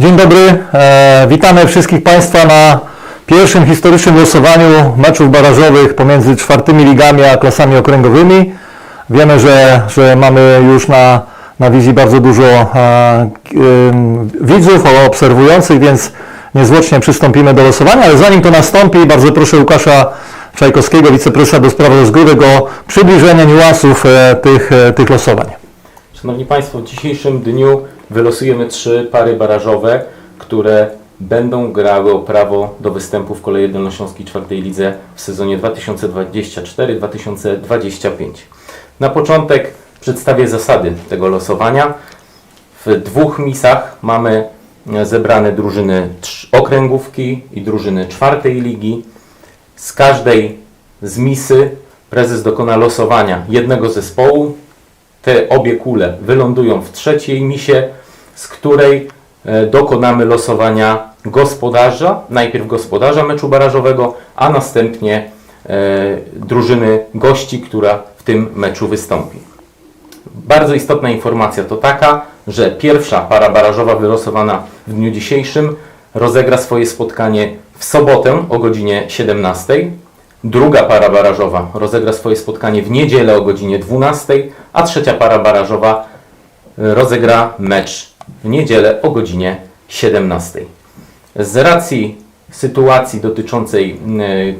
Dzień dobry, e, witamy wszystkich Państwa na pierwszym historycznym losowaniu meczów barażowych pomiędzy czwartymi ligami a klasami okręgowymi. Wiemy, że, że mamy już na, na wizji bardzo dużo e, ym, widzów, obserwujących, więc niezwłocznie przystąpimy do losowania, ale zanim to nastąpi, bardzo proszę Łukasza Czajkowskiego, wiceprezesa do spraw rozgrywek o przybliżenie niuansów e, tych, e, tych losowań. Szanowni Państwo, w dzisiejszym dniu wylosujemy trzy pary barażowe, które będą grały o prawo do występu w kolei Dolnośląskiej czwartej lidze w sezonie 2024-2025. Na początek przedstawię zasady tego losowania. W dwóch misach mamy zebrane drużyny okręgówki i drużyny czwartej ligi. Z każdej z misy prezes dokona losowania jednego zespołu. Te obie kule wylądują w trzeciej misie, z której e, dokonamy losowania gospodarza, najpierw gospodarza meczu barażowego, a następnie e, drużyny gości, która w tym meczu wystąpi. Bardzo istotna informacja to taka, że pierwsza para barażowa wylosowana w dniu dzisiejszym rozegra swoje spotkanie w sobotę o godzinie 17. Druga para barażowa rozegra swoje spotkanie w niedzielę o godzinie 12, a trzecia para barażowa y, rozegra mecz w niedzielę o godzinie 17. Z racji sytuacji dotyczącej y,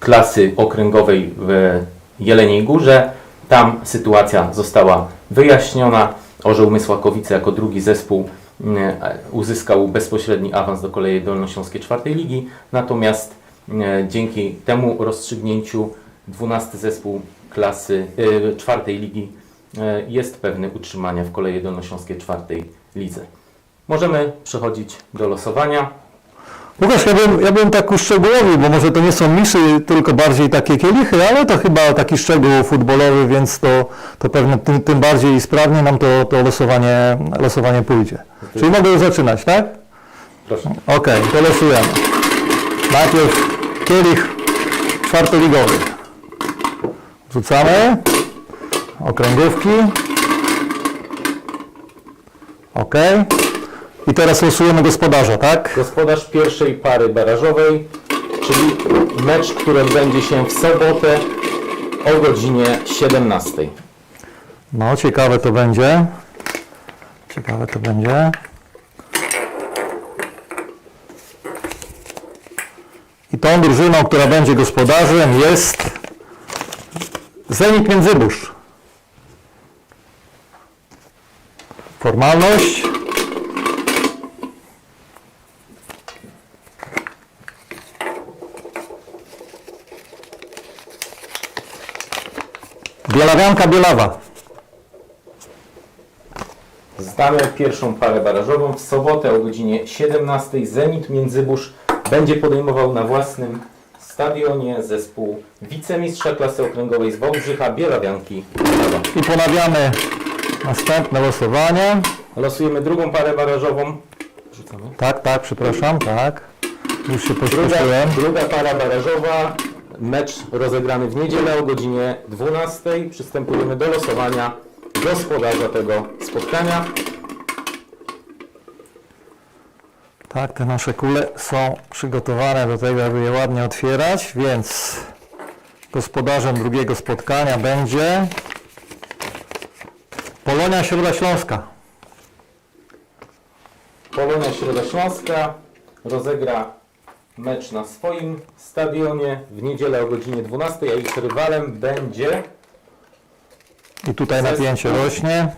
klasy okręgowej w Jeleniej Górze. Tam sytuacja została wyjaśniona. Orzeł Mysłakowice jako drugi zespół mm, uzyskał bezpośredni awans do kolei Dolnośląskiej czwartej ligi. Natomiast mm, dzięki temu rozstrzygnięciu 12 zespół klasy czwartej ligi jest pewny utrzymania w kolei Dolnośląskiej czwartej lidze. Możemy przechodzić do losowania. Łukasz, ja bym, ja bym tak uszczegółowił, bo może to nie są misy, tylko bardziej takie kielichy, ale to chyba taki szczegół futbolowy, więc to, to pewnie tym, tym bardziej sprawnie nam to, to losowanie, losowanie pójdzie. Czyli mogę już zaczynać, tak? Proszę. Okej, to losujemy. Najpierw kielich czwartoligowy. Rzucamy. Okręgówki. Ok. I teraz losujemy gospodarza, tak? Gospodarz pierwszej pary barażowej, czyli mecz, który odbędzie się w sobotę o godzinie 17. No, ciekawe to będzie. Ciekawe to będzie. I tą drużyną, która będzie gospodarzem jest Zenit Międzybórz. Formalność. Bielawianka Bielawa. Znamy pierwszą parę barażową. W sobotę o godzinie 17 Zenit Międzybórz będzie podejmował na własnym stadionie zespół wicemistrza klasy okręgowej z Wałbrzycha Bielawianki. Bielawa. I ponawiamy następne losowanie. Losujemy drugą parę barażową. Rzucamy. Tak, tak, przepraszam, tak. Już się Druga, pośpieszyłem. druga para barażowa. Mecz rozegrany w niedzielę o godzinie 12. Przystępujemy do losowania gospodarza tego spotkania. Tak, te nasze kule są przygotowane do tego, aby je ładnie otwierać, więc gospodarzem drugiego spotkania będzie Polonia Środa Śląska. Polonia Środa Śląska rozegra mecz na swoim stadionie w niedzielę o godzinie 12, a ich rywalem będzie I tutaj napięcie rośnie.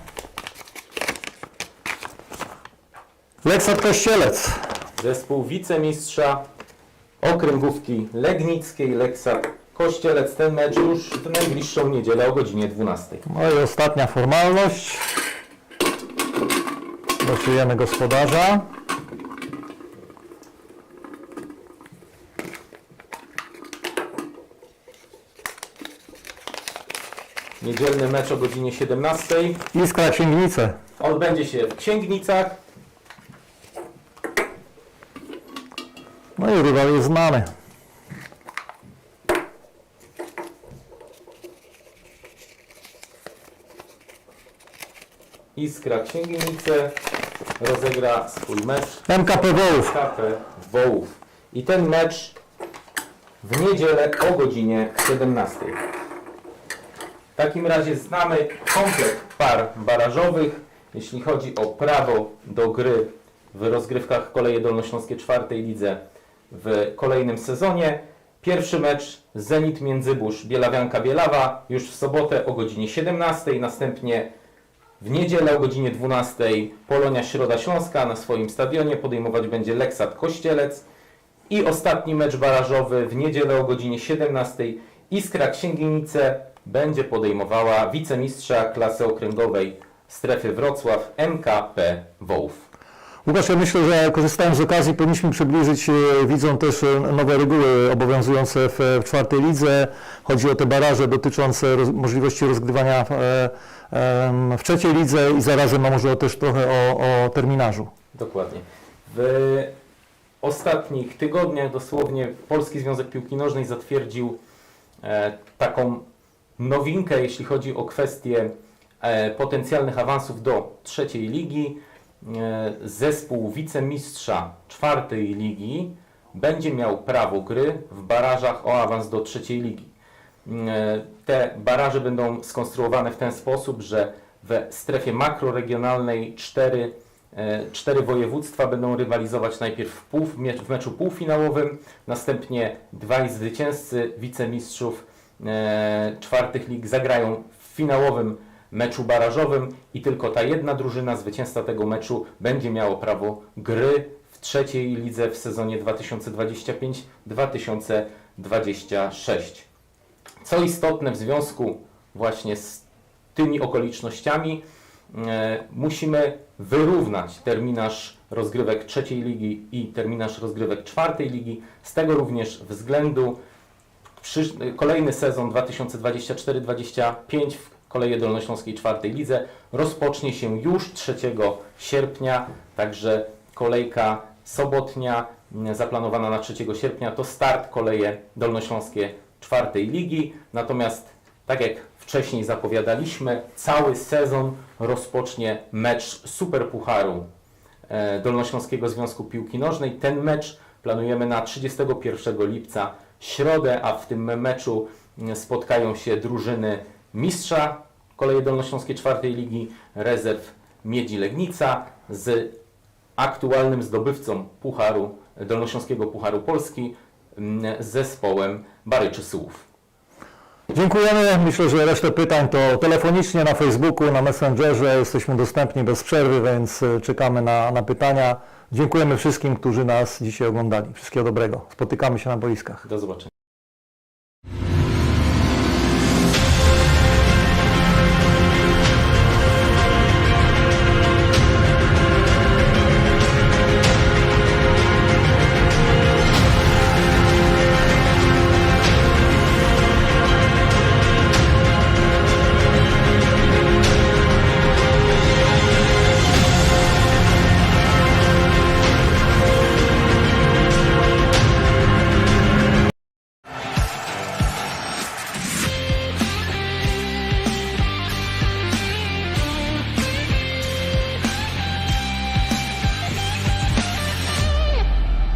Leksat Kościelec. zespół wicemistrza okręgówki Legnickiej Leksat Kościelec. Ten mecz już w najbliższą niedzielę o godzinie 12. No i ostatnia formalność. Losujemy gospodarza. Niedzielny mecz o godzinie 17 Iskra Księgnice. odbędzie się w Księgnicach. No i rywal jest znany. Iskra Księgnice rozegra swój mecz MKP Wołów. KP Wołów. I ten mecz w niedzielę o godzinie 17. W takim razie znamy komplet par barażowych. Jeśli chodzi o prawo do gry w rozgrywkach Koleje Dolnośląskie czwartej lidze w kolejnym sezonie. Pierwszy mecz Zenit Międzybórz Bielawianka Bielawa już w sobotę o godzinie 17. Następnie w niedzielę o godzinie 12 Polonia Środa Śląska na swoim stadionie podejmować będzie Leksat Kościelec. I ostatni mecz barażowy w niedzielę o godzinie 17 Iskra Księgienice będzie podejmowała wicemistrza klasy okręgowej strefy Wrocław MKP Wołów. Łukasz, ja myślę, że korzystając z okazji powinniśmy przybliżyć e, widzom też e, nowe reguły obowiązujące w, w czwartej lidze. Chodzi o te baraże dotyczące roz, możliwości rozgrywania e, w trzeciej lidze i zarazem no, może też trochę o, o terminarzu. Dokładnie. W ostatnich tygodniach dosłownie Polski Związek Piłki Nożnej zatwierdził e, taką nowinkę, jeśli chodzi o kwestie e, potencjalnych awansów do trzeciej ligi. E, zespół wicemistrza czwartej ligi będzie miał prawo gry w barażach o awans do trzeciej ligi. E, Te baraże będą skonstruowane w ten sposób, że w strefie makroregionalnej cztery, e, cztery województwa będą rywalizować najpierw w, pół, w mecz- w meczu półfinałowym, następnie dwaj zwycięzcy wicemistrzów e, czwartych lig zagrają w finałowym meczu barażowym i tylko ta jedna drużyna, zwycięzca tego meczu, będzie miało prawo gry w trzeciej lidze w sezonie 2025-2026. Co istotne w związku właśnie z tymi okolicznościami, e, musimy wyrównać terminarz rozgrywek trzeciej ligi i terminarz rozgrywek czwartej ligi. Z tego również względu kolejny sezon 2024-25 w Koleje Dolnośląskiej czwartej lidze rozpocznie się już 3 sierpnia, także kolejka sobotnia zaplanowana na 3 sierpnia to start Koleje Dolnośląskie czwartej ligi. Natomiast tak jak wcześniej zapowiadaliśmy, cały sezon rozpocznie mecz Superpucharu e, Dolnośląskiego Związku Piłki Nożnej. Ten mecz planujemy na 31 lipca, środę, a w tym meczu mm, spotkają się drużyny mistrza Koleje Dolnośląskiej czwartej ligi, rezerw Miedzi Legnica z aktualnym zdobywcą Pucharu, Dolnośląskiego Pucharu Polski, z zespołem Baryczy Sułów. Dziękujemy. Myślę, że resztę pytań to telefonicznie na Facebooku, na Messengerze. Jesteśmy dostępni bez przerwy, więc e, czekamy na, na pytania. Dziękujemy wszystkim, którzy nas dzisiaj oglądali. Wszystkiego dobrego. Spotykamy się na boiskach. Do zobaczenia.